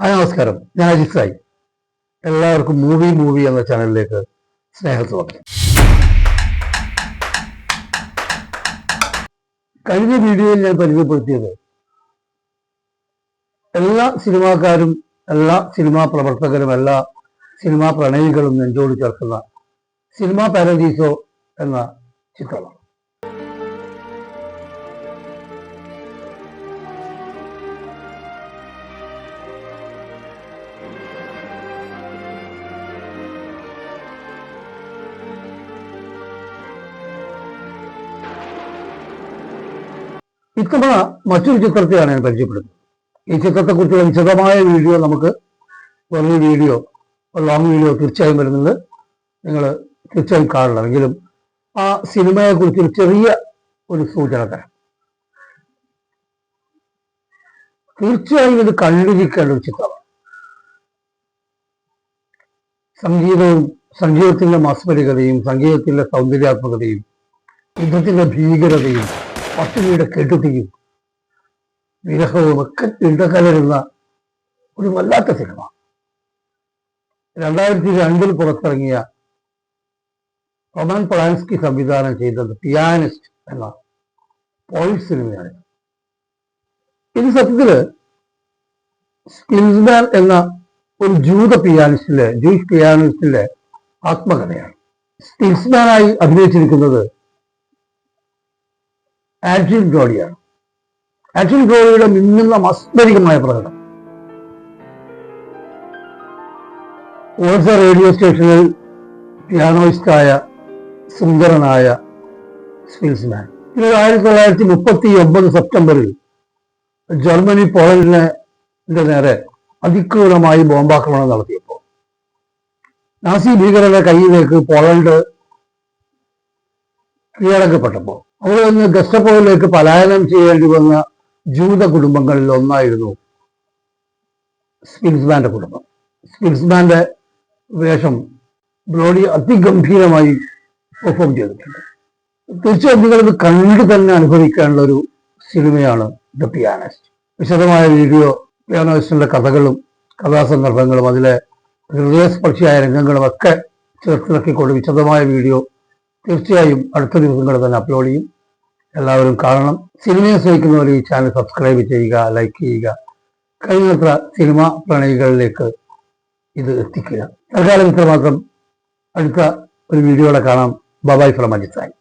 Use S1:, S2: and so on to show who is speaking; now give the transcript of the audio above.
S1: ആ നമസ്കാരം. ഞാൻ അജിത് എല്ലാവർക്കും മൂവി മൂവി എന്ന ചാനലിലേക്ക് സ്നേഹസ്വാഗതം കഴിഞ്ഞ വീഡിയോയിൽ ഞാൻ പരിചയപ്പെടുത്തിയത് എല്ലാ സിനിമാക്കാരും എല്ലാ സിനിമാ പ്രവർത്തകരും എല്ലാ സിനിമാ പ്രണയികളും നെഞ്ചോട് ചേർക്കുന്ന സിനിമാ പാരഡീസോ എന്ന ചിത്രമാണ്. ഇത്തവണ മറ്റൊരു ചിത്രത്തെയാണ് ഞാൻ പരിചയപ്പെടുന്നത്. ഈ ചിത്രത്തെക്കുറിച്ചുള്ള വിശദമായ വീഡിയോ നമുക്ക് വലിയ വീഡിയോ ലോങ് വീഡിയോ തീർച്ചയായും വരുന്നുണ്ട് നിങ്ങൾ തീർച്ചയായും കാണണം. എങ്കിലും ആ സിനിമയെക്കുറിച്ച് ഒരു ചെറിയ ഒരു സൂചന തരാം. തീർച്ചയായും ഇത് കണ്ടിരിക്കേണ്ട ഒരു ചിത്രമാണ്. സംഗീതവും സംഗീതത്തിന്റെ മാസ്മരികതയും സംഗീതത്തിന്റെ സൗന്ദര്യാത്മകതയും യുദ്ധത്തിന്റെ ഭീകരതയും പട്ടിണിയുടെ കെട്ടുതിയും വിരഹവും ഒക്കെ ഇടകലരുന്ന ഒരു വല്ലാത്ത സിനിമ. രണ്ടായിരത്തി രണ്ടിൽ പുറത്തിറങ്ങിയ റൊമാൻ പൊളാൻസ്കി സംവിധാനം ചെയ്തത് പിയാനിസ്റ്റ് എന്ന പോയിന്റ് സിനിമയാണ് ഇത് സത്യത്തിൽ സ്കിൽസ്മാൻ എന്ന ഒരു ജൂത പിയാനിസ്റ്റിലെ ജൂയിഷ് പിയാനിസ്റ്റിലെ ആത്മകഥയാണ്. സ്കിൽസ്മാനായി അഭിനയിച്ചിരിക്കുന്നത് ആന്റിൻ ബ്രോഡിയാണ് ആന്റി ബ്രോഡിയുടെ മിന്നുന്ന മസ്മരികമായ പ്രകടനം. ഓൾസ റേഡിയോ സ്റ്റേഷനിൽ പിയാനോയിസ്റ്റായ സുന്ദരനായ സ്പിൽസ്മാൻ. ഇത് ആയിരത്തി തൊള്ളായിരത്തി മുപ്പത്തി ഒമ്പത് സെപ്റ്റംബറിൽ ജർമ്മനി പോളണ്ടിനെ നേരെ അതിക്രൂരമായി ബോംബാക്രമണം നടത്തിയപ്പോൾ. നാസി ഭീകരരുടെ കയ്യിലേക്ക് പോളണ്ട് കീഴടക്കപ്പെട്ടപ്പോൾ. അവിടെ നിന്ന് ഗസ്റ്റപ്പോയിലേക്ക് പലായനം ചെയ്യേണ്ടി വന്ന ജൂത കുടുംബങ്ങളിൽ ഒന്നായിരുന്നു സ്പിൽസ്മാന്റെ കുടുംബം. സ്പിൽസ്മാന്റെ വേഷം ബ്രോഡി അതിഗംഭീരമായി പെർഫോം ചെയ്തിട്ടുണ്ട്. തീർച്ചയായും നിങ്ങളത് കണ്ടു തന്നെ അനുഭവിക്കാനുള്ള ഒരു സിനിമയാണ് ദ പിയാനസ്റ്റ്. വിശദമായ വീഡിയോ പിയാനോസ്റ്റിന്റെ കഥകളും കഥാസന്ദർഭങ്ങളും അതിലെ ഹൃദയസ്പർശിയായ രംഗങ്ങളും ഒക്കെ ചേർത്തിറക്കിക്കൊണ്ട് വിശദമായ വീഡിയോ തീർച്ചയായും അടുത്ത ദിവസങ്ങളിൽ തന്നെ അപ്ലോഡ് ചെയ്യും. എല്ലാവരും കാണണം. സിനിമയെ സ്നേഹിക്കുന്നവർ ഈ ചാനൽ സബ്സ്ക്രൈബ് ചെയ്യുക ലൈക്ക് ചെയ്യുക. കഴിയുന്നത്ര സിനിമ പ്രണയികളിലേക്ക് ഇത് എത്തിക്കുക. തൽക്കാലം ഇത്രമാത്രം. അടുത്ത ഒരു വീഡിയോയുടെ കാണാം. Bye-bye from അജിത്തായി